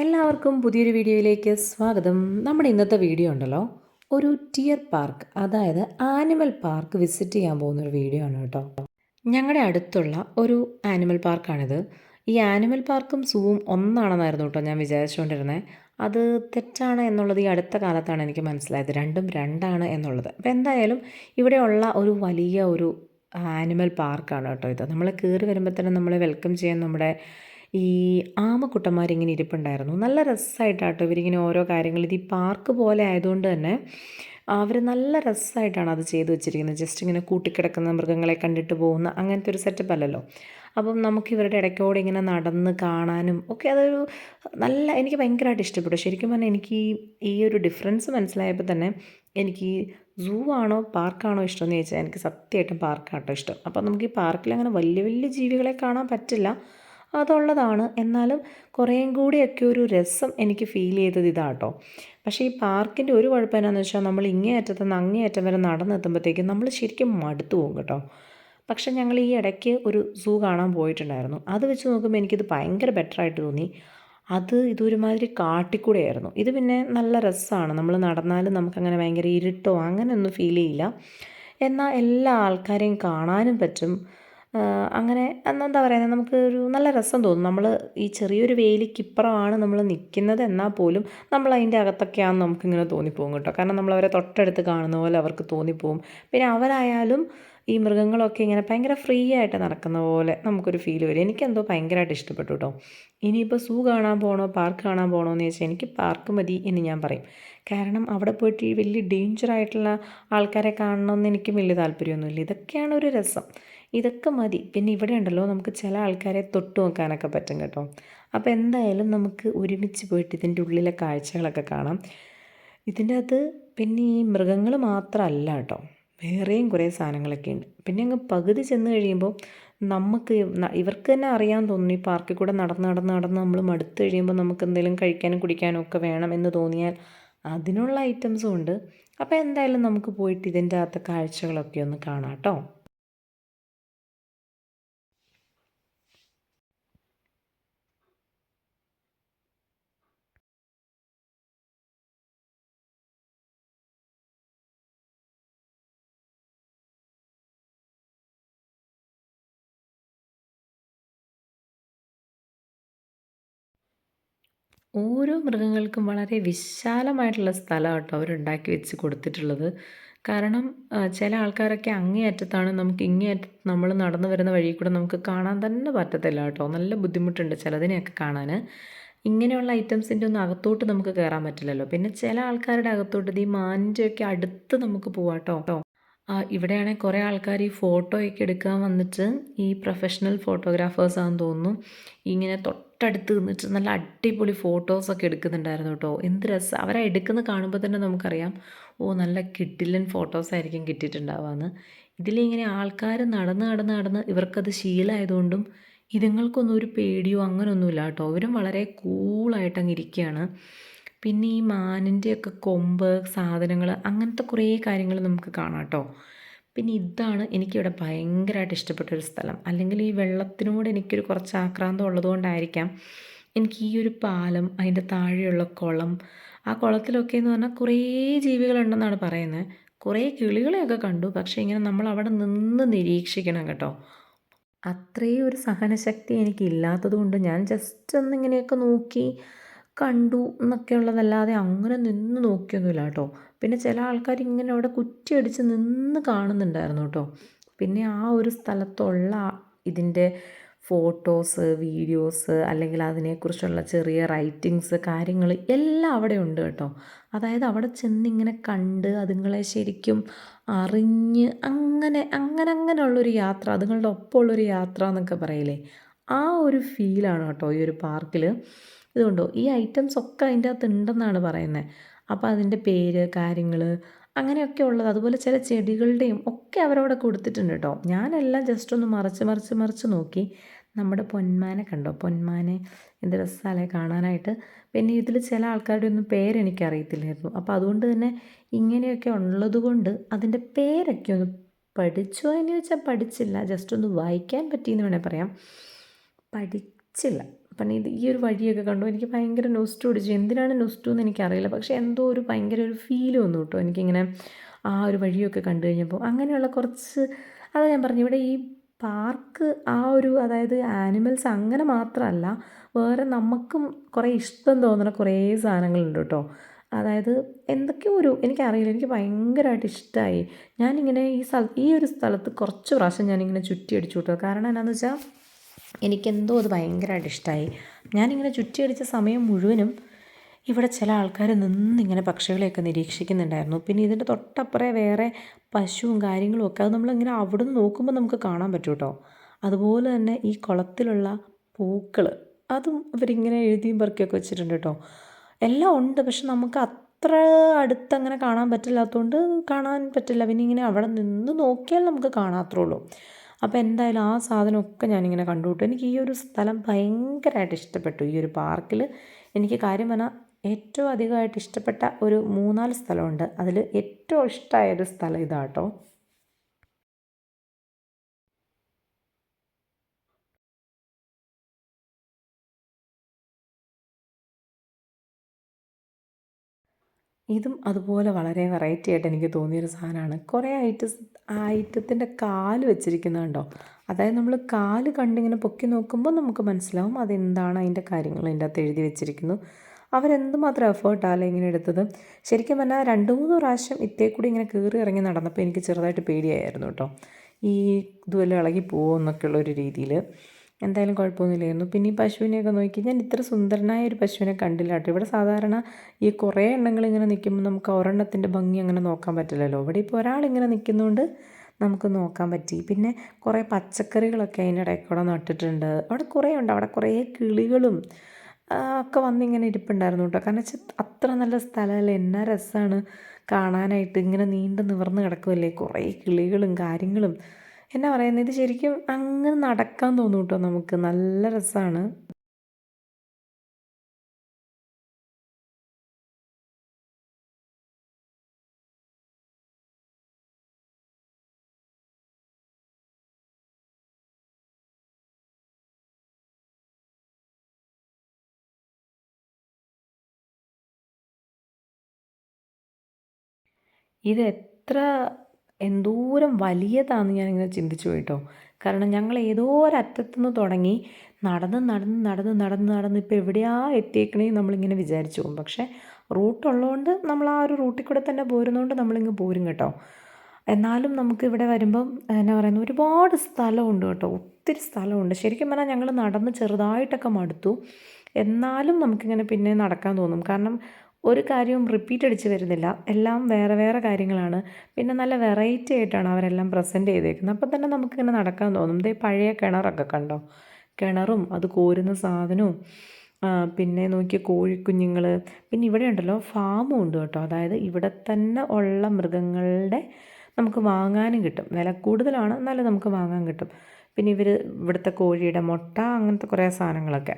എല്ലാവർക്കും പുതിയൊരു വീഡിയോയിലേക്ക് സ്വാഗതം. നമ്മുടെ ഇന്നത്തെ വീഡിയോ ഉണ്ടല്ലോ. ഒരു ടിയർ പാർക്ക് അതായത് ആനിമൽ പാർക്ക് വിസിറ്റ് ചെയ്യാൻ പോകുന്ന ഒരു വീഡിയോ ആണ് കേട്ടോ. ഞങ്ങളുടെ അടുത്തുള്ള ഒരു ആനിമൽ പാർക്കാണിത്. ഈ ആനിമൽ പാർക്കും സൂവും ഒന്നാണെന്നായിരുന്നു കേട്ടോ ഞാൻ വിചാരിച്ചുകൊണ്ടിരുന്നത് അത് തെറ്റാണ് എന്നുള്ളത് ഈ അടുത്ത കാലത്താണ് എനിക്ക് മനസ്സിലായത്. രണ്ടും രണ്ടാണ് എന്നുള്ളത്. അപ്പോൾ എന്തായാലും ഇവിടെയുള്ള ഒരു വലിയ ഒരു ആനിമൽ പാർക്കാണ് കേട്ടോ ഇത്. നമ്മൾ കയറി വരുമ്പോൾ തന്നെ നമ്മളെ വെൽക്കം ചെയ്യാൻ നമ്മുടെ ഈ ആമക്കുട്ടന്മാരിങ്ങനെ ഇരിപ്പുണ്ടായിരുന്നു. നല്ല രസമായിട്ടാട്ടോ ഇവരിങ്ങനെ ഓരോ കാര്യങ്ങൾ. ഇത് ഈ പാർക്ക് പോലെ ആയതുകൊണ്ട് തന്നെ അവർ നല്ല രസമായിട്ടാണ് അത് ചെയ്തു വെച്ചിരിക്കുന്നത്. ജസ്റ്റ് ഇങ്ങനെ കൂട്ടിക്കിടക്കുന്ന മൃഗങ്ങളെ കണ്ടിട്ട് പോകുന്ന അങ്ങനത്തെ ഒരു സെറ്റപ്പ് അല്ലല്ലോ. അപ്പം നമുക്ക് ഇവരുടെ ഇടയ്ക്കോടെ ഇങ്ങനെ നടന്ന് കാണാനും ഒക്കെ അതൊരു നല്ല എനിക്ക് ഭയങ്കരമായിട്ട് ഇഷ്ടപ്പെട്ടു. ശരിക്കും പറഞ്ഞാൽ എനിക്ക് ഈ ഒരു ഡിഫറൻസ് മനസ്സിലായപ്പോൾ തന്നെ എനിക്ക് സൂ ആണോ പാർക്കാണോ ഇഷ്ടം എന്ന് ചോദിച്ചാൽ എനിക്ക് സത്യമായിട്ടും പാർക്കാട്ടോ ഇഷ്ടം. അപ്പം നമുക്ക് ഈ പാർക്കിൽ അങ്ങനെ വലിയ വലിയ ജീവികളെ കാണാൻ പറ്റില്ല. അതുള്ളതാണ്. എന്നാലും കുറേയും കൂടിയൊക്കെ ഒരു രസം എനിക്ക് ഫീൽ ചെയ്തത് ഇതാട്ടോ. പക്ഷേ ഈ പാർക്കിന്റെ ഒരു കുഴപ്പം എന്നാന്ന് വെച്ചാൽ നമ്മൾ ഇങ്ങേ അറ്റത്ത് നിന്ന് അങ്ങേ അറ്റം വരെ നടന്നെത്തുമ്പോഴത്തേക്കും നമ്മൾ ശരിക്കും മടുത്തു പോകും കേട്ടോ. പക്ഷേ ഞങ്ങൾ ഈ ഇടയ്ക്ക് ഒരു സൂ കാണാൻ പോയിട്ടുണ്ടായിരുന്നു. അത് വെച്ച് നോക്കുമ്പോൾ എനിക്കിത് ഭയങ്കര ബെറ്ററായിട്ട് തോന്നി. അത് ഇതൊരുമാതിരി കാട്ടിക്കൂടെയായിരുന്നു. ഇത് പിന്നെ നല്ല രസമാണ് നമ്മൾ നടന്നാലും നമുക്കങ്ങനെ ഭയങ്കര ഇരുട്ടോ അങ്ങനെയൊന്നും ഫീൽ ചെയ്യില്ല. എന്നാൽ എല്ലാ ആൾക്കാരെയും കാണാനും പറ്റും. അങ്ങനെ എന്താ പറയുന്നത് നമുക്ക് ഒരു നല്ല രസം തോന്നും. നമ്മൾ ഈ ചെറിയൊരു വേലിക്കിപ്പുറമാണ് നമ്മൾ നിൽക്കുന്നത് എന്നാൽ പോലും നമ്മൾ അതിന്റെ അകത്തൊക്കെയാണെന്ന് നമുക്കിങ്ങനെ തോന്നിപ്പോകും കേട്ടോ. കാരണം നമ്മൾ അവരെ തൊട്ടടുത്ത് കാണുന്ന പോലെ അവർക്ക് തോന്നിപ്പോകും. പിന്നെ അവരായാലും ഈ മൃഗങ്ങളൊക്കെ ഇങ്ങനെ ഭയങ്കര ഫ്രീ ആയിട്ട് നടക്കുന്ന പോലെ നമുക്കൊരു ഫീൽ വരും. എനിക്കെന്തോ ഭയങ്കരമായിട്ട് ഇഷ്ടപ്പെട്ടു കേട്ടോ. ഇനിയിപ്പോൾ സൂ കാണാൻ പോകണോ പാർക്ക് കാണാൻ പോകണോ എന്ന് ചോദിച്ചാൽ എനിക്ക് പാർക്ക് മതി എന്ന് ഞാൻ പറയും. കാരണം അവിടെ പോയിട്ട് ഈ വലിയ ഡേഞ്ചർ ആയിട്ടുള്ള ആൾക്കാരെ കാണണമെന്ന് എനിക്കും വലിയ താല്പര്യമൊന്നുമില്ല. ഇതൊക്കെയാണ് ഒരു രസം. ഇതൊക്കെ മതി. പിന്നെ ഇവിടെ ഉണ്ടല്ലോ നമുക്ക് ചില ആൾക്കാരെ തൊട്ട് നോക്കാനൊക്കെ പറ്റും കേട്ടോ. അപ്പോൾ എന്തായാലും നമുക്ക് ഒരുമിച്ച് പോയിട്ട് ഇതിന്റെ ഉള്ളിലെ കാഴ്ചകളൊക്കെ കാണാം. ഇതിന്റെ അത് പിന്നെ ഈ മൃഗങ്ങൾ മാത്രമല്ല കേട്ടോ. വേറെയും കുറേ സാധനങ്ങളൊക്കെ ഉണ്ട്. പിന്നെ അങ്ങ് പകുതി ചെന്ന് കഴിയുമ്പോൾ നമുക്ക് ഇവർക്ക് തന്നെ അറിയാൻ തോന്നുന്നു ഈ പാർക്കിൽ കൂടെ നടന്ന് നടന്ന് നടന്ന് നമ്മൾ മടുത്ത് കഴിയുമ്പോൾ നമുക്ക് എന്തെങ്കിലും കഴിക്കാനും കുടിക്കാനും ഒക്കെ വേണം എന്ന് തോന്നിയാൽ അതിനുള്ള ഐറ്റംസും ഉണ്ട്. അപ്പോൾ എന്തായാലും നമുക്ക് പോയിട്ട് ഇതിന്റെ അകത്തെ കാഴ്ചകളൊക്കെ ഒന്ന് കാണാം കേട്ടോ. ഓരോ മൃഗങ്ങൾക്കും വളരെ വിശാലമായിട്ടുള്ള സ്ഥലമാണ് കേട്ടോ അവരുണ്ടാക്കി വെച്ച് കൊടുത്തിട്ടുള്ളത്. കാരണം ചില ആൾക്കാരൊക്കെ അങ്ങേയറ്റത്താണ്. നമുക്ക് ഇങ്ങേ അറ്റത്ത് നമ്മൾ നടന്നു വരുന്ന വഴി കൂടെ നമുക്ക് കാണാൻ തന്നെ പറ്റത്തില്ല കേട്ടോ. നല്ല ബുദ്ധിമുട്ടുണ്ട് ചിലതിനെയൊക്കെ കാണാൻ ഇങ്ങനെയുള്ള ഐറ്റംസിന്റെ ഒന്നും അകത്തോട്ട് നമുക്ക് കയറാൻ പറ്റില്ലല്ലോ. പിന്നെ ചില ആൾക്കാരുടെ അകത്തോട്ട് ഈ മാനിന്റെയൊക്കെ അടുത്ത് നമുക്ക് പോവാം കേട്ടോ. ഇവിടെയാണെങ്കിൽ കുറേ ആൾക്കാർ ഈ ഫോട്ടോയൊക്കെ എടുക്കാൻ വന്നിട്ട് ഈ പ്രൊഫഷണൽ ഫോട്ടോഗ്രാഫേഴ്സാണെന്ന് തോന്നുന്നു. ഇങ്ങനെ തൊട്ടടുത്ത് നിന്നിട്ട് നല്ല അടിപൊളി ഫോട്ടോസൊക്കെ എടുക്കുന്നുണ്ടായിരുന്നു കേട്ടോ. എന്ത് രസം. അവരെ എടുക്കുന്നത് കാണുമ്പോൾ തന്നെ നമുക്കറിയാം ഓ നല്ല കിട്ടില്ലൻ ഫോട്ടോസായിരിക്കും കിട്ടിയിട്ടുണ്ടാവാന്ന്. ഇതിലിങ്ങനെ ആൾക്കാർ നടന്ന് നടന്ന് നടന്ന് ഇവർക്കത് ശീലമായതുകൊണ്ടും ഇതുങ്ങൾക്കൊന്നും ഒരു പേടിയോ അങ്ങനെയൊന്നുമില്ല കേട്ടോ. അവരും വളരെ കൂളായിട്ട് അങ്ങ് ഇരിക്കുകയാണ്. പിന്നെ ഈ മാനിന്റെയൊക്കെ കൊമ്പ് സാധനങ്ങൾ അങ്ങനത്തെ കുറേ കാര്യങ്ങൾ നമുക്ക് കാണാം കേട്ടോ. പിന്നെ ഇതാണ് എനിക്കിവിടെ ഭയങ്കരമായിട്ട് ഇഷ്ടപ്പെട്ട ഒരു സ്ഥലം. അല്ലെങ്കിൽ ഈ വെള്ളത്തിനോട് എനിക്കൊരു കുറച്ച് ആക്രാന്തം ഉള്ളതുകൊണ്ടായിരിക്കാം എനിക്ക് ഈ ഒരു പാലം അതിന്റെ താഴെയുള്ള കുളം ആ കുളത്തിലൊക്കെ എന്ന് പറഞ്ഞാൽ കുറേ ജീവികളുണ്ടെന്നാണ് പറയുന്നത്. കുറേ കിളികളെയൊക്കെ കണ്ടു. പക്ഷേ ഇങ്ങനെ നമ്മൾ അവിടെ നിന്ന് നിരീക്ഷിക്കണം കേട്ടോ. അത്രയും ഒരു സഹനശക്തി എനിക്കില്ലാത്തത് കൊണ്ട് ഞാൻ ജസ്റ്റ് ഒന്ന് ഇങ്ങനെയൊക്കെ നോക്കി കണ്ടു എന്നൊക്കെ ഉള്ളതല്ലാതെ അങ്ങനെ നിന്ന് നോക്കിയൊന്നുമില്ല കേട്ടോ. പിന്നെ ചില ആൾക്കാർ ഇങ്ങനെ അവിടെ കുറ്റിയടിച്ച് നിന്ന് കാണുന്നുണ്ടായിരുന്നു കേട്ടോ. പിന്നെ ആ ഒരു സ്ഥലത്തുള്ള ഇതിന്റെ ഫോട്ടോസ് വീഡിയോസ് അല്ലെങ്കിൽ അതിനെക്കുറിച്ചുള്ള ചെറിയ റൈറ്റിങ്സ് കാര്യങ്ങൾ എല്ലാം അവിടെ ഉണ്ട് കേട്ടോ. അതായത് അവിടെ ചെന്നിങ്ങനെ കണ്ട് അതുങ്ങളെ ശരിക്കും അറിഞ്ഞ് അങ്ങനെ അങ്ങനെ അങ്ങനെയുള്ളൊരു യാത്ര അതുങ്ങളുടെ ഒപ്പമുള്ളൊരു യാത്ര എന്നൊക്കെ പറയില്ലേ? ആ ഒരു ഫീലാണ് കേട്ടോ ഈ ഒരു പാർക്കിൽ ഇതുകൊണ്ടോ ഈ ഐറ്റംസ് ഒക്കെ അതിന്റെ അകത്ത് ഉണ്ടെന്നാണ് പറയുന്നത് അപ്പോൾ അതിന്റെ പേര് കാര്യങ്ങൾ അങ്ങനെയൊക്കെ ഉള്ളത്. അതുപോലെ ചില ചെടികളുടെയും ഒക്കെ അവരവിടെ കൊടുത്തിട്ടുണ്ട് കേട്ടോ ഞാനെല്ലാം ജസ്റ്റ് ഒന്ന് മറിച്ച് മറിച്ച് മറിച്ച് നോക്കി. നമ്മുടെ പൊന്മാനെ കണ്ടോ? പൊന്മാനെ എന്ത് രസമല്ലേ കാണാനായിട്ട്. പിന്നെ ഇതിൽ ചില ആൾക്കാരുടെ ഒന്നും പേരെനിക്കറിയത്തില്ലായിരുന്നു അപ്പോൾ അതുകൊണ്ട് തന്നെ ഇങ്ങനെയൊക്കെ ഉള്ളത് കൊണ്ട് അതിന്റെ പേരൊക്കെ ഒന്ന് പഠിച്ചോ എന്ന് വെച്ചാൽ പഠിച്ചില്ല. ജസ്റ്റ് ഒന്ന് വായിക്കാൻ പറ്റിയെന്ന് വേണേൽ പറയാം. പഠിച്ചില്ല. അപ്പം ഇത് ഈ ഒരു വഴിയൊക്കെ കണ്ടു. എനിക്ക് ഭയങ്കര നൊസ്റ്റു പിടിച്ചു. എന്തിനാണ് നൊസ്റ്റു എന്ന് എനിക്കറിയില്ല. പക്ഷേ എന്തോ ഒരു ഭയങ്കര ഒരു ഫീൽ വന്നു കേട്ടോ. എനിക്കിങ്ങനെ ആ ഒരു വഴിയൊക്കെ കണ്ടു കഴിഞ്ഞപ്പോൾ. അങ്ങനെയുള്ള കുറച്ച് അതാ ഞാൻ പറഞ്ഞു ഇവിടെ ഈ പാർക്ക് ആ ഒരു അതായത് ആനിമൽസ് അങ്ങനെ മാത്രമല്ല വേറെ നമുക്കും കുറേ ഇഷ്ടം തോന്നുന്ന കുറേ സാധനങ്ങളുണ്ട് കേട്ടോ. അതായത് എന്തൊക്കെയോ ഒരു എനിക്കറിയില്ല. എനിക്ക് ഭയങ്കരമായിട്ട് ഇഷ്ടമായി ഞാനിങ്ങനെ ഈ സ്ഥല ഈ ഒരു സ്ഥലത്ത് കുറച്ച് പ്രാവശ്യം ഞാനിങ്ങനെ ചുറ്റി അടിച്ചു കിട്ടുക കാരണം എന്നാന്ന് വെച്ചാൽ എനിക്കെന്തോ അത് ഭയങ്കരമായിട്ട് ഇഷ്ടമായി ഞാനിങ്ങനെ ചുറ്റിയടിച്ച സമയം മുഴുവനും ഇവിടെ ചില ആൾക്കാർ നിന്നിങ്ങനെ പക്ഷികളെയൊക്കെ നിരീക്ഷിക്കുന്നുണ്ടായിരുന്നു. പിന്നെ ഇതിന്റെ തൊട്ടപ്പുറേ വേറെ പശുവും കാര്യങ്ങളും ഒക്കെ അത് നമ്മളിങ്ങനെ അവിടെ നിന്ന് നോക്കുമ്പോൾ നമുക്ക് കാണാൻ പറ്റും കേട്ടോ അതുപോലെ തന്നെ ഈ കുളത്തിലുള്ള പൂക്കൾ അതും ഇവരിങ്ങനെ എഴുതിയും പെറുക്കിയൊക്കെ വെച്ചിട്ടുണ്ട് കേട്ടോ എല്ലാം ഉണ്ട് പക്ഷെ നമുക്ക് അത്ര അടുത്തങ്ങനെ കാണാൻ പറ്റില്ലാത്തതുകൊണ്ട് കാണാൻ പറ്റില്ല. പിന്നെ ഇങ്ങനെ അവിടെ നിന്ന് നോക്കിയാൽ നമുക്ക് കാണാത്രേ ഉള്ളൂ. അപ്പോൾ എന്തായാലും ആ സാധനമൊക്കെ ഞാനിങ്ങനെ കണ്ടുവിട്ടു എനിക്ക് ഈ ഒരു സ്ഥലം ഭയങ്കരമായിട്ട് ഇഷ്ടപ്പെട്ടു. ഈ ഒരു പാർക്കിൽ എനിക്ക് കാര്യം പറഞ്ഞാൽ ഏറ്റവും അധികമായിട്ട് ഇഷ്ടപ്പെട്ട ഒരു മൂന്നാൽ സ്ഥലമുണ്ട്. അതിൽ ഏറ്റവും ഇഷ്ടമായ ഒരു സ്ഥലം ഇതാട്ടോ. ഇതും അതുപോലെ വളരെ വെറൈറ്റി ആയിട്ട് എനിക്ക് തോന്നിയൊരു സാധനമാണ്. കുറേ ഐറ്റസ് ആ ഐറ്റത്തിന്റെ കാൽ വെച്ചിരിക്കുന്നുണ്ടോ? അതായത് നമ്മൾ കാൽ കണ്ടിങ്ങനെ പൊക്കി നോക്കുമ്പോൾ നമുക്ക് മനസ്സിലാവും അതെന്താണ് അതിന്റെ കാര്യങ്ങൾ അതിന്റെ അകത്ത് എഴുതി വെച്ചിരിക്കുന്നു. അവരെന്തുമാത്രം എഫേർട്ടാണ് ഇങ്ങനെ എടുത്തത്? ശരിക്കും പറഞ്ഞാൽ രണ്ട് മൂന്ന് പ്രാവശ്യം ഇത്തേ കൂടി ഇങ്ങനെ കയറി ഇറങ്ങി നടന്നപ്പോൾ എനിക്ക് ചെറുതായിട്ട് പേടിയായിരുന്നു കേട്ടോ. ഈ ഇതുവല്ല ഇളകി പോകുമെന്നൊക്കെയുള്ള ഒരു രീതിയിൽ എന്തായാലും കുഴപ്പമൊന്നുമില്ലായിരുന്നു. പിന്നെ ഈ പശുവിനെയൊക്കെ നോക്കി ഞാൻ ഇത്ര സുന്ദരനായ ഒരു പശുവിനെ കണ്ടില്ല കേട്ടോ. ഇവിടെ സാധാരണ ഈ കുറേ എണ്ണങ്ങൾ ഇങ്ങനെ നിൽക്കുമ്പോൾ നമുക്ക് ഒരെണ്ണത്തിന്റെ ഭംഗി അങ്ങനെ നോക്കാൻ പറ്റില്ലല്ലോ. ഇവിടെ ഇപ്പോൾ ഒരാളിങ്ങനെ നിൽക്കുന്നതുകൊണ്ട് നമുക്ക് നോക്കാൻ പറ്റി. പിന്നെ കുറേ പച്ചക്കറികളൊക്കെ അതിന്റെ ഇടയിൽ കൂടെ നട്ടിട്ടുണ്ട്. അവിടെ കുറേ ഉണ്ട്. അവിടെ കുറേ കിളികളും ഒക്കെ വന്നിങ്ങനെ ഇരിപ്പുണ്ടായിരുന്നു കേട്ടോ. കാരണം വെച്ചാൽ അത്ര നല്ല സ്ഥലമല്ലേ? എന്നാ രസമാണ് കാണാനായിട്ട്. ഇങ്ങനെ നീണ്ടു നിവർന്ന് കിടക്കുമല്ലേ കുറേ കിളികളും കാര്യങ്ങളും. എന്നാ പറയുന്നത് ഇത് ശരിക്കും അങ്ങ് നടക്കാൻ തോന്നും കേട്ടോ നമുക്ക്. നല്ല രസമാണ് ഇത് എത്ര എന്തോരം വലിയതാണെന്ന് ഞാനിങ്ങനെ ചിന്തിച്ചു പോയിട്ടോ കാരണം ഞങ്ങൾ ഏതോ ഒരറ്റത്തുനിന്ന് തുടങ്ങി നടന്ന് നടന്ന് നടന്ന് നടന്ന് നടന്ന് ഇപ്പോൾ എവിടെയാ എത്തിയേക്കണേ നമ്മളിങ്ങനെ വിചാരിച്ചു പോകും. പക്ഷേ റൂട്ടുള്ളതുകൊണ്ട് നമ്മൾ ആ ഒരു റൂട്ടിൽ കൂടെ തന്നെ പോരുന്നതുകൊണ്ട് നമ്മളിങ്ങ് പോരും കേട്ടോ. എന്നാലും നമുക്ക് ഇവിടെ വരുമ്പം എന്നാ പറയുന്നത് ഒരുപാട് സ്ഥലമുണ്ട് കേട്ടോ. ഒത്തിരി സ്ഥലമുണ്ട്. ശരിക്കും പറഞ്ഞാൽ ഞങ്ങൾ നടന്ന് ചെറുതായിട്ടൊക്കെ മടുത്തു. എന്നാലും നമുക്കിങ്ങനെ പിന്നെ നടക്കാൻ തോന്നും. കാരണം ഒരു കാര്യവും റിപ്പീറ്റ് അടിച്ച് വരുന്നില്ല. എല്ലാം വേറെ വേറെ കാര്യങ്ങളാണ്. പിന്നെ നല്ല വെറൈറ്റി ആയിട്ടാണ് അവരെല്ലാം പ്രസന്റ് ചെയ്തേക്കുന്നത്. അപ്പം തന്നെ നമുക്കിങ്ങനെ നടക്കാൻ തോന്നും. ദേ പഴയ കിണറൊക്കെ കണ്ടോ? കിണറും അത് കോരുന്ന സാധനവും പിന്നെ നോക്കിയ കോഴിക്കുഞ്ഞുങ്ങൾ പിന്നെ ഇവിടെ ഉണ്ടല്ലോ ഫാമും ഉണ്ട് കേട്ടോ. അതായത് ഇവിടെ തന്നെ ഉള്ള മൃഗങ്ങളുടെ നമുക്ക് വാങ്ങാനും കിട്ടും. വില കൂടുതലാണ് എന്നാലും നമുക്ക് വാങ്ങാൻ കിട്ടും. പിന്നെ ഇവർ ഇവിടുത്തെ കോഴിയുടെ മുട്ട അങ്ങനത്തെ കുറേ സാധനങ്ങളൊക്കെ.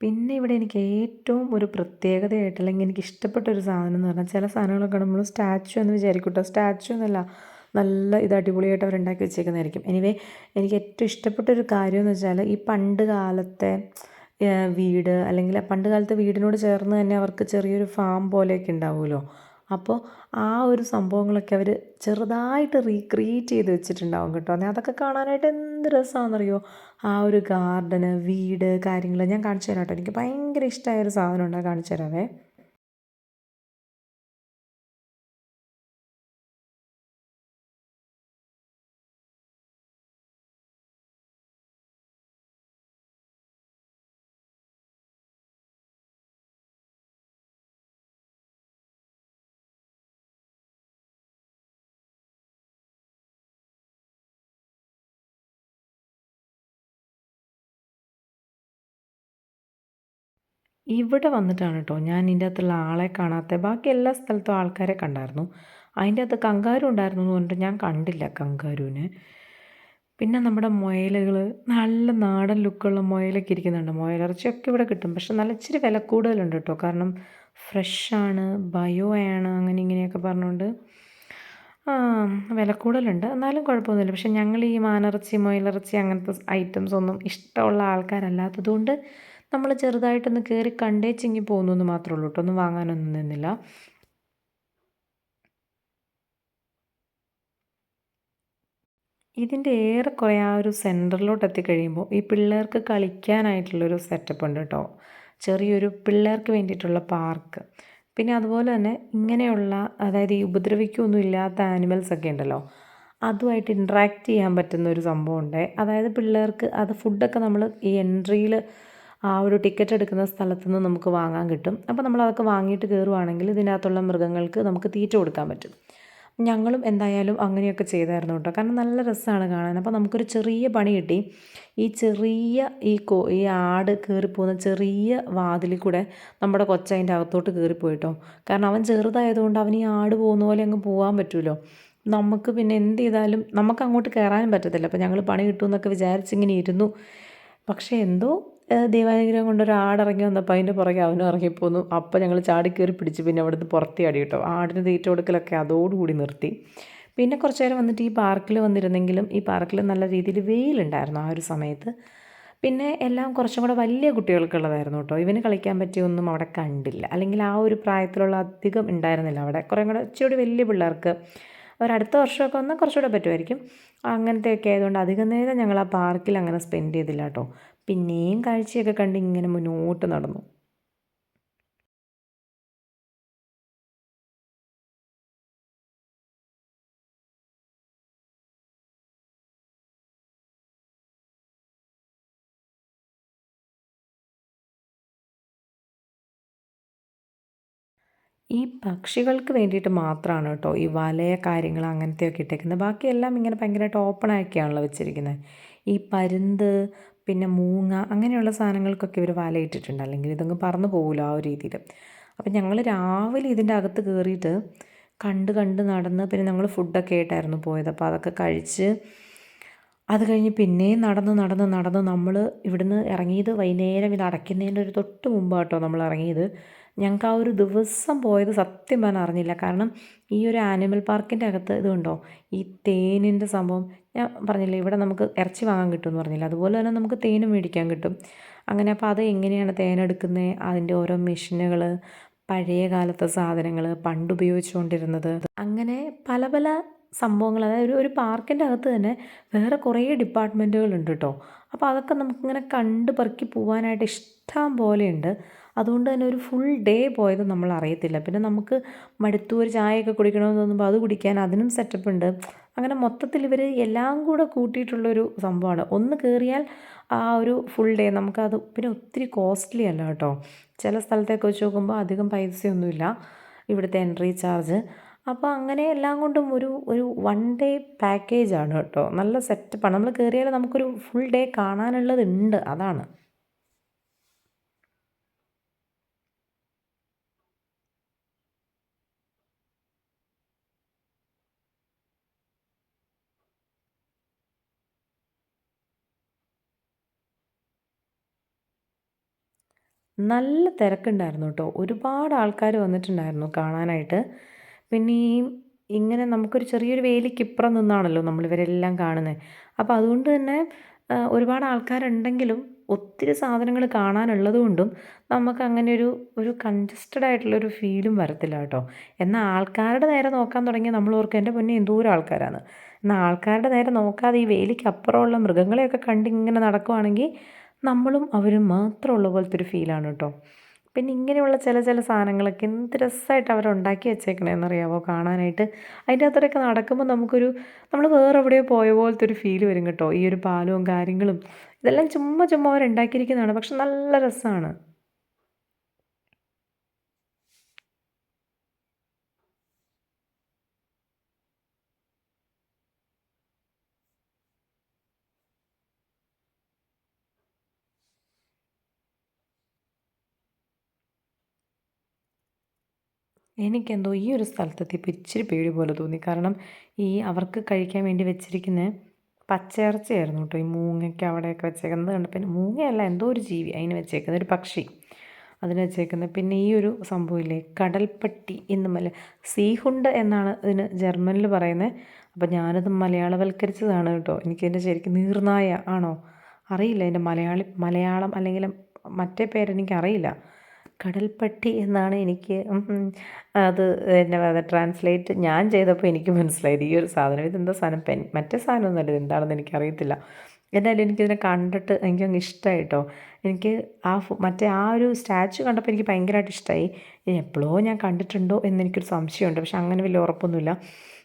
പിന്നെ ഇവിടെ എനിക്ക് ഏറ്റവും ഒരു പ്രത്യേകതയായിട്ട് അല്ലെങ്കിൽ എനിക്ക് ഇഷ്ടപ്പെട്ട ഒരു സാധനം എന്ന് പറഞ്ഞാൽ ചില സാധനങ്ങളൊക്കെ നമ്മൾ സ്റ്റാച്ചു എന്ന് വിചാരിക്കും സ്റ്റാച്ചു എന്നല്ല നല്ല ഇത് അടിപൊളിയായിട്ട് അവർ ഉണ്ടാക്കി വെച്ചേക്കുന്നതായിരിക്കും. എനിവേ എനിക്ക് ഏറ്റവും ഇഷ്ടപ്പെട്ട ഒരു കാര്യം എന്ന് വെച്ചാൽ ഈ പണ്ട് കാലത്തെ വീട് അല്ലെങ്കിൽ പണ്ട് കാലത്തെ വീടിനോട് ചേർന്ന് തന്നെ അവർക്ക് ചെറിയൊരു ഫാം പോലെയൊക്കെ ഉണ്ടാവുമല്ലോ. അപ്പോൾ ആ ഒരു സംഭവങ്ങളൊക്കെ അവർ ചെറുതായിട്ട് റീക്രിയേറ്റ് ചെയ്ത് വെച്ചിട്ടുണ്ടാവും കേട്ടോ. അതൊക്കെ കാണാനായിട്ട് എന്ത് രസമാണെന്നറിയോ ആ ഒരു ഗാർഡന് വീട് കാര്യങ്ങൾ ഞാൻ കാണിച്ചു തരാം കേട്ടോ. എനിക്ക് ഭയങ്കര ഇഷ്ടമായ ഒരു സാധനം ഉണ്ട് കാണിച്ചു തരാവേ. ഇവിടെ വന്നിട്ടാണ് കേട്ടോ ഞാൻ ഇതിന്റെ അകത്തുള്ള ആളെ കാണാത്ത. ബാക്കി എല്ലാ സ്ഥലത്തും ആൾക്കാരെ കണ്ടായിരുന്നു. അതിന്റെ അകത്ത് കങ്കാരു ഉണ്ടായിരുന്നു എന്ന് പറഞ്ഞിട്ട് ഞാൻ കണ്ടില്ല കങ്കാരുവിനെ. പിന്നെ നമ്മുടെ മുയലുകൾ നല്ല നാടൻ ലുക്കുള്ള മുയലൊക്കെ ഇരിക്കുന്നുണ്ട്. മുയലിറച്ചിയൊക്കെ ഇവിടെ കിട്ടും. പക്ഷെ നല്ല ഇച്ചിരി വില കൂടുതലുണ്ട് കേട്ടോ കാരണം ഫ്രഷാണ് ബയോ ആണ് അങ്ങനെ ഇങ്ങനെയൊക്കെ പറഞ്ഞുകൊണ്ട് വില കൂടുതലുണ്ട്. എന്നാലും കുഴപ്പമൊന്നുമില്ല. പക്ഷെ ഞങ്ങൾ ഈ മാനിറച്ചി മുയലിറച്ചി അങ്ങനത്തെ ഐറ്റംസ് ഒന്നും ഇഷ്ടമുള്ള ആൾക്കാരല്ലാത്തതുകൊണ്ട് നമ്മൾ ചെറുതായിട്ടൊന്ന് കയറി കണ്ടേച്ചിങ്ങി പോകുന്നു എന്ന് മാത്രമേ ഉള്ളൂ കേട്ടോ ഒന്നും വാങ്ങാനൊന്നും നിന്നില്ല. ഇതിന്റെ ഏറെക്കുറെ ആ ഒരു സെന്ററിലോട്ട് എത്തിക്കഴിയുമ്പോൾ ഈ പിള്ളേർക്ക് കളിക്കാനായിട്ടുള്ളൊരു സെറ്റപ്പ് ഉണ്ട് കേട്ടോ ചെറിയൊരു പിള്ളേർക്ക് വേണ്ടിയിട്ടുള്ള പാർക്ക്. പിന്നെ അതുപോലെ തന്നെ ഇങ്ങനെയുള്ള അതായത് ഈ ഉപദ്രവിക്കൊന്നും ഇല്ലാത്ത ആനിമൽസ് ഒക്കെ ഉണ്ടല്ലോ. അതുമായിട്ട് ഇൻട്രാക്ട് ചെയ്യാൻ പറ്റുന്ന ഒരു സംഭവം ഉണ്ട്. അതായത് പിള്ളേർക്ക് അത് ഫുഡൊക്കെ നമ്മൾ ഈ എൻട്രിയിൽ ആ ഒരു ടിക്കറ്റ് എടുക്കുന്ന സ്ഥലത്ത് നിന്ന് നമുക്ക് വാങ്ങാൻ കിട്ടും. അപ്പോൾ നമ്മൾ അതൊക്കെ വാങ്ങിയിട്ട് കയറുവാണെങ്കിൽ ഇതിനകത്തുള്ള മൃഗങ്ങൾക്ക് നമുക്ക് തീറ്റ കൊടുക്കാൻ പറ്റും. ഞങ്ങളും എന്തായാലും അങ്ങനെയൊക്കെ ചെയ്തായിരുന്നു കേട്ടോ. കാരണം നല്ല രസമാണ് കാണാൻ. അപ്പോൾ നമുക്കൊരു ചെറിയ പണി കിട്ടി. ഈ ചെറിയ ഈ കോ ഈ ആട് കയറിപ്പോകുന്ന ചെറിയ വാതിലിൽ കൂടെ നമ്മുടെ കൊച്ചതിന്റെ അകത്തോട്ട് കയറിപ്പോയിട്ടോ. കാരണം അവൻ ചെറുതായതുകൊണ്ട് അവൻ ഈ ആട് പോകുന്ന പോലെ അങ്ങ് പോകാൻ പറ്റുമല്ലോ നമുക്ക് പിന്നെ എന്ത് ചെയ്താലും നമുക്ക് അങ്ങോട്ട് കയറാനും പറ്റത്തില്ല. അപ്പോൾ ഞങ്ങൾ പണി കിട്ടുമെന്നൊക്കെ വിചാരിച്ചിങ്ങനെ ഇരുന്നു. പക്ഷേ എന്തോ ദൈവാനുഗ്രഹം കൊണ്ടൊരു ഒരു ആട് ഇറങ്ങി വന്നപ്പോൾ അതിന്റെ പുറകെ അവനും ഇറങ്ങിപ്പോന്നു. അപ്പം ഞങ്ങൾ ചാടി കയറി പിടിച്ച് പിന്നെ അവിടുന്ന് പുറത്തി അടി കേട്ടോ. ആടിന് തീറ്റ കൊടുക്കലൊക്കെ അതോടുകൂടി നിർത്തി. പിന്നെ കുറച്ച് നേരം വന്നിട്ട് ഈ പാർക്കിൽ വന്നിരുന്നെങ്കിലും ഈ പാർക്കിൽ നല്ല രീതിയിൽ വെയിലുണ്ടായിരുന്നു ആ ഒരു സമയത്ത്. പിന്നെ എല്ലാം കുറച്ചും കൂടെ വലിയ കുട്ടികൾക്കുള്ളതായിരുന്നു കേട്ടോ. ഇവന് കളിക്കാൻ പറ്റിയൊന്നും അവിടെ കണ്ടില്ല. അല്ലെങ്കിൽ ആ ഒരു പ്രായത്തിലുള്ള അധികം ഉണ്ടായിരുന്നില്ല അവിടെ. കുറേ കൂടെ ഇച്ചിരി വലിയ പിള്ളേർക്ക്. ഒരടുത്ത വർഷമൊക്കെ വന്നാൽ കുറച്ചുകൂടെ പറ്റുമായിരിക്കും. അങ്ങനത്തെയൊക്കെ ആയതുകൊണ്ട് അധികം നേരം ഞങ്ങൾ ആ പാർക്കിൽ അങ്ങനെ സ്പെൻഡ് ചെയ്തില്ല കേട്ടോ. പിന്നെയും കാഴ്ചയൊക്കെ കണ്ട് ഇങ്ങനെ മുന്നോട്ട് നടന്നു. ഈ പക്ഷികൾക്ക് വേണ്ടിയിട്ട് മാത്രമാണ് കേട്ടോ ഈ വലയ കാര്യങ്ങൾ അങ്ങനത്തെയൊക്കെ ഇട്ടേക്കുന്നത്. ബാക്കിയെല്ലാം ഇങ്ങനെ ഭയങ്കരമായിട്ട് ഓപ്പണാക്കിയാണല്ലോ വെച്ചിരിക്കുന്നത്. ഈ പരുന്ത് പിന്നെ മൂങ്ങ അങ്ങനെയുള്ള സാധനങ്ങൾക്കൊക്കെ ഇവർ വലയിട്ടിട്ടുണ്ട് അല്ലെങ്കിൽ ഇതങ്ങ് പറന്നു പോകില്ല ആ ഒരു രീതിയിൽ. അപ്പം ഞങ്ങൾ രാവിലെ ഇതിന്റെ അകത്ത് കയറിയിട്ട് കണ്ട് കണ്ട് നടന്ന് പിന്നെ ഞങ്ങൾ ഫുഡൊക്കെ ആയിട്ടായിരുന്നു പോയത്. അപ്പോൾ അതൊക്കെ കഴിച്ച് അത് കഴിഞ്ഞ് പിന്നെയും നടന്ന് നടന്ന് നടന്ന് നമ്മൾ ഇവിടുന്ന് ഇറങ്ങിയത് വൈകുന്നേരം ഇത് അടയ്ക്കുന്നതിന്റെ ഒരു തൊട്ട് മുമ്പാട്ടോ നമ്മൾ ഇറങ്ങിയത്. ഞങ്ങൾക്ക് ആ ഒരു ദിവസം പോയത് സത്യം പറഞ്ഞാൽ അറിഞ്ഞില്ല. കാരണം ഈ ഒരു ആനിമൽ പാർക്കിന്റെ അകത്ത് ഇതുണ്ടോ? ഈ തേനിന്റെ സംഭവം ഞാൻ പറഞ്ഞില്ലേ ഇവിടെ നമുക്ക് ഇറച്ചി വാങ്ങാൻ കിട്ടും എന്ന് പറഞ്ഞില്ല? അതുപോലെ തന്നെ നമുക്ക് തേനും മേടിക്കാൻ കിട്ടും. അങ്ങനെ അപ്പോൾ അത് എങ്ങനെയാണ് തേനെടുക്കുന്നത് അതിന്റെ ഓരോ മെഷീനുകൾ പഴയ കാലത്തെ സാധനങ്ങൾ പണ്ട് ഉപയോഗിച്ചുകൊണ്ടിരുന്നത്. അങ്ങനെ പല പല സംഭവങ്ങൾ അതായത് ഒരു പാർക്കിന്റെ അകത്ത് തന്നെ വേറെ കുറേ ഡിപ്പാർട്ട്മെന്റുകളുണ്ട് കേട്ടോ അപ്പോൾ അതൊക്കെ നമുക്കിങ്ങനെ കണ്ട് പെറുക്കി പോകാനായിട്ട് ഇഷ്ടം പോലെയുണ്ട്. അതുകൊണ്ട് തന്നെ ഒരു ഫുൾ ഡേ പോയത് നമ്മൾ അറിയത്തില്ല. പിന്നെ നമുക്ക് മടുത്തു ഒരു ചായയൊക്കെ കുടിക്കണമെന്ന് തോന്നുമ്പോൾ അത് കുടിക്കാൻ അതിനും സെറ്റപ്പ് ഉണ്ട്. അങ്ങനെ മൊത്തത്തിൽ ഇവർ എല്ലാം കൂടെ കൂട്ടിയിട്ടുള്ളൊരു സംഭവമാണ്. ഒന്ന് കയറിയാൽ ആ ഒരു ഫുൾ ഡേ നമുക്കത് പിന്നെ ഒത്തിരി കോസ്റ്റ്ലി അല്ല കേട്ടോ. ചില സ്ഥലത്തേക്ക് വെച്ച് നോക്കുമ്പോൾ അധികം പൈസയൊന്നുമില്ല. ഇവിടുത്തെ എൻട്രി ചാർജ് അപ്പോൾ അങ്ങനെ എല്ലാം കൊണ്ടും ഒരു ഒരു വൺ ഡേ പാക്കേജാണ് കേട്ടോ. നല്ല സെറ്റപ്പാണ് നമ്മൾ കയറിയാൽ നമുക്കൊരു ഫുൾ ഡേ കാണാനുള്ളതുണ്ട് അതാണ്. നല്ല തിരക്കുണ്ടായിരുന്നു കേട്ടോ. ഒരുപാട് ആൾക്കാർ വന്നിട്ടുണ്ടായിരുന്നു കാണാനായിട്ട്. പിന്നെ ഈ ഇങ്ങനെ നമുക്കൊരു ചെറിയൊരു വേലിക്കിപ്പുറം നിന്നാണല്ലോ നമ്മളിവരെല്ലാം കാണുന്നത് അപ്പോൾ അതുകൊണ്ട് തന്നെ ഒരുപാട് ആൾക്കാരുണ്ടെങ്കിലും ഒത്തിരി സാധനങ്ങൾ കാണാനുള്ളത് കൊണ്ടും നമുക്ക് അങ്ങനെ ഒരു ഒരു കൺജസ്റ്റഡ് ആയിട്ടുള്ളൊരു ഫീലും വരത്തില്ല കേട്ടോ. എന്നാൽ ആൾക്കാരുടെ നേരെ നോക്കാൻ തുടങ്ങി നമ്മൾ ഓർക്കും എന്റെ പൊന്നെ എന്തോരം ആൾക്കാരാണ് എന്നാൽ ആൾക്കാരുടെ നേരെ നോക്കാതെ ഈ വേലിക്ക് അപ്പുറമുള്ള മൃഗങ്ങളെയൊക്കെ കണ്ടിങ്ങനെ നടക്കുവാണെങ്കിൽ നമ്മളും അവരും മാത്രമുള്ള പോലത്തെ ഒരു ഫീലാണ് കേട്ടോ പിന്നെ ഇങ്ങനെയുള്ള ചില ചില സാധനങ്ങളൊക്കെ എന്ത് രസമായിട്ട് അവർ ഉണ്ടാക്കി വെച്ചേക്കണേന്നറിയാമോ കാണാനായിട്ട്. അതിന്റെ അകത്തോടെയൊക്കെ നടക്കുമ്പോൾ നമുക്കൊരു നമ്മൾ വേറെ എവിടെയോ പോയ പോലത്തെ ഒരു ഫീൽ വരും കേട്ടോ. ഈ ഒരു പാലവും കാര്യങ്ങളും. ഇതെല്ലാം ചുമ്മാ ചുമ്മാ അവർ ഉണ്ടാക്കിയിരിക്കുന്നതാണ്. പക്ഷെ നല്ല രസമാണ് എനിക്കെന്തോ ഈ ഒരു സ്ഥലത്തെത്തിയപ്പോൾ ഇച്ചിരി പേടി പോലെ തോന്നി. കാരണം ഈ അവർക്ക് കഴിക്കാൻ വേണ്ടി വെച്ചിരിക്കുന്ന പച്ചയിറച്ചിയായിരുന്നു കേട്ടോ. ഈ മൂങ്ങയ്ക്ക് അവിടെയൊക്കെ വെച്ചേക്കുന്നത് കണ്ടപ്പോൾ പിന്നെ മൂങ്ങയല്ല എന്തോ ഒരു ജീവി അതിന് വെച്ചേക്കുന്ന ഒരു പക്ഷി അതിന് വെച്ചേക്കുന്നത് പിന്നെ ഈ ഒരു സംഭവമില്ലേ കടൽപ്പട്ടി എന്ന് മല സീഹുണ്ട് എന്നാണ് ഇതിന് ജർമ്മനിൽ പറയുന്നത്. അപ്പോൾ ഞാനത് മലയാളവൽക്കരിച്ചതാണ് കേട്ടോ. എനിക്കതിന്റെ ശരിക്കും നീർനായ ആണോ? അറിയില്ല. എന്റെ മലയാളി മലയാളം അല്ലെങ്കിൽ മറ്റേ പേരെനിക്കറിയില്ല. കടൽപ്പട്ടി എന്നാണ് എനിക്ക് അത് എന്നെ ട്രാൻസ്ലേറ്റ് ഞാൻ ചെയ്തപ്പോൾ എനിക്ക് മനസ്സിലായത് ഈ ഒരു സാധനം. ഇതെന്താ സാധനം? പെൻ മറ്റേ സാധനമൊന്നുമല്ല ഇത്. എന്താണെന്ന് എനിക്കറിയത്തില്ല. എന്നാലും എനിക്കിതിനെ കണ്ടിട്ട് എനിക്കങ്ങ് ഇഷ്ടമായി കേട്ടോ എനിക്ക് ആ മറ്റേ ആ ഒരു സ്റ്റാച്ചു കണ്ടപ്പോൾ എനിക്ക് ഭയങ്കരമായിട്ട് ഇഷ്ടമായി എപ്പോഴോ ഞാൻ കണ്ടിട്ടുണ്ടോ എന്നെനിക്കൊരു സംശയമുണ്ട്. പക്ഷെ അങ്ങനെ വലിയ ഉറപ്പൊന്നുമില്ല.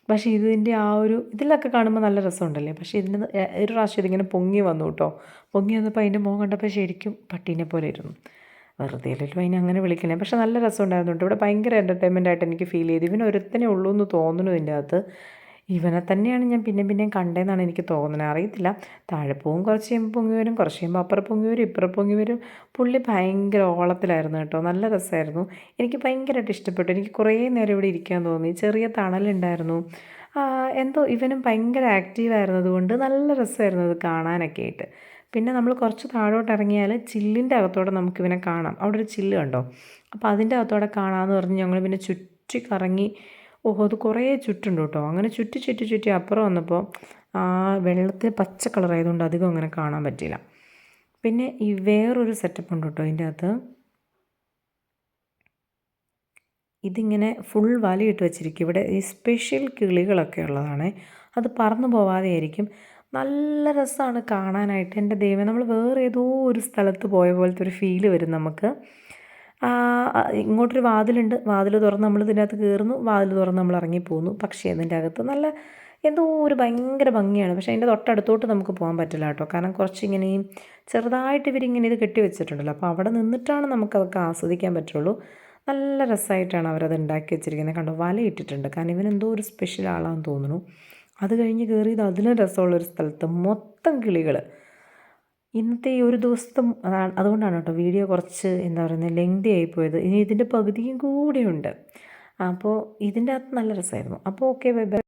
പക്ഷേ ഇതിന്റെ ആ ഒരു ഇതിലൊക്കെ കാണുമ്പോൾ നല്ല രസമുണ്ടല്ലേ? പക്ഷേ ഇതിന് ഒരു പ്രാവശ്യം ഇതിങ്ങനെ പൊങ്ങി വന്നു കേട്ടോ. പൊങ്ങി വന്നപ്പോൾ അതിന്റെ മുഖം കണ്ടപ്പോൾ ശരിക്കും പട്ടീനെ പോലെ ഇരുന്നു വെറുതെ അല്ലല്ലോ അതിനെ അങ്ങനെ വിളിക്കണേ പക്ഷെ നല്ല രസമുണ്ടായിരുന്നുണ്ട് ഇവിടെ ഭയങ്കര എന്റർടൈൻമെന്റ് ആയിട്ട് എനിക്ക് ഫീൽ ചെയ്തു. ഇവൻ ഒരുത്തനെ ഉള്ളൂ എന്ന് തോന്നുന്നു ഇതിന്റെ അകത്ത്. ഇവനെ തന്നെയാണ് ഞാൻ പിന്നെ പിന്നെയും കണ്ടതെന്നാണ് എനിക്ക് തോന്നുന്നത്. അറിയത്തില്ല. താഴെ പോവും കുറച്ച് കഴിയുമ്പോൾ പൊങ്ങി വരും കുറച്ച് കഴിയുമ്പോൾ അപ്പുറം പൊങ്ങി വരും ഇപ്പുറം പൊങ്ങി വരും. പുള്ളി ഭയങ്കര ഓളത്തിലായിരുന്നു കേട്ടോ. നല്ല രസമായിരുന്നു. എനിക്ക് ഭയങ്കരമായിട്ട് ഇഷ്ടപ്പെട്ടു. എനിക്ക് കുറേ നേരം ഇവിടെ ഇരിക്കാൻ തോന്നി. ചെറിയ തണലുണ്ടായിരുന്നു. എന്തോ ഇവനും ഭയങ്കര ആക്റ്റീവായിരുന്നതുകൊണ്ട് നല്ല രസമായിരുന്നു അത് കാണാനൊക്കെ ആയിട്ട്. പിന്നെ നമ്മൾ കുറച്ച് താഴോട്ട് ഇറങ്ങിയാൽ ചില്ലിന്റെ അകത്തോടെ നമുക്ക് ഇവനെ കാണാം. അവിടെ ഒരു ചില്ല് കണ്ടോ? അപ്പോൾ അതിന്റെ അകത്തോടെ കാണാമെന്ന് പറഞ്ഞ് ഞങ്ങൾ പിന്നെ ചുറ്റി കറങ്ങി ഓഹോ അത് കുറേ ചുറ്റുണ്ട് കേട്ടോ. അങ്ങനെ ചുറ്റി ചുറ്റി ചുറ്റി അപ്പുറം വന്നപ്പോൾ ആ വെള്ളത്തിൽ പച്ച കളറായതുകൊണ്ട് അധികം അങ്ങനെ കാണാൻ പറ്റില്ല പിന്നെ ഈ വേറൊരു സെറ്റപ്പ് ഉണ്ട് കേട്ടോ ഇതിന്റെ അകത്ത്. ഇതിങ്ങനെ ഫുൾ വലയിട്ട് വെച്ചിരിക്കും. ഇവിടെ ഈ സ്പെഷ്യൽ കിളികളൊക്കെ ഉള്ളതാണ്. അത് പറന്നു പോവാതെ ആയിരിക്കും നല്ല രസമാണ് കാണാനായിട്ട്. എന്റെ ദൈവം നമ്മൾ വേറെ ഏതോ ഒരു സ്ഥലത്ത് പോയ പോലത്തെ ഒരു ഫീൽ വരും നമുക്ക്. ഇങ്ങോട്ടൊരു വാതിലുണ്ട്. വാതിൽ തുറന്ന് നമ്മൾ ഇതിനകത്ത് കയറുന്നു വാതിൽ തുറന്ന് നമ്മൾ ഇറങ്ങിപ്പോകുന്നു പക്ഷേ അതിന്റെ അകത്ത് നല്ല എന്തോ ഒരു ഭയങ്കര ഭംഗിയാണ്. പക്ഷേ അതിന്റെ തൊട്ടടുത്തോട്ട് നമുക്ക് പോകാൻ പറ്റില്ല കേട്ടോ. കാരണം കുറച്ചിങ്ങനെ ചെറുതായിട്ട് ഇവരിങ്ങനെ ഇത് കെട്ടി വെച്ചിട്ടുണ്ടല്ലോ. അപ്പോൾ അവിടെ നിന്നിട്ടാണ് നമുക്കതൊക്കെ ആസ്വദിക്കാൻ പറ്റുള്ളൂ. നല്ല രസമായിട്ടാണ് അവരത് ഉണ്ടാക്കി വെച്ചിരിക്കുന്നത്. കണ്ടോ വലയിട്ടിട്ടുണ്ട് കാരണം ഇവനെന്തോ ഒരു സ്പെഷ്യൽ ആളാണെന്ന് തോന്നുന്നു. അത് കഴിഞ്ഞ് കയറിയത് അതിലും രസമുള്ളൊരു സ്ഥലത്ത്. മൊത്തം കിളികൾ ഇന്നത്തെ ഈ ഒരു ദിവസത്തെ അതുകൊണ്ടാണ് കേട്ടോ വീഡിയോ കുറച്ച് എന്താ പറയുന്നത് ലെങ്തി ആയിപ്പോയത് ഇനി ഇതിന്റെ പകുതിയും കൂടിയുണ്ട്. അപ്പോൾ ഇതിന്റെ അകത്ത് നല്ല രസമായിരുന്നു. അപ്പോൾ ഓക്കെ ബൈ ബൈ.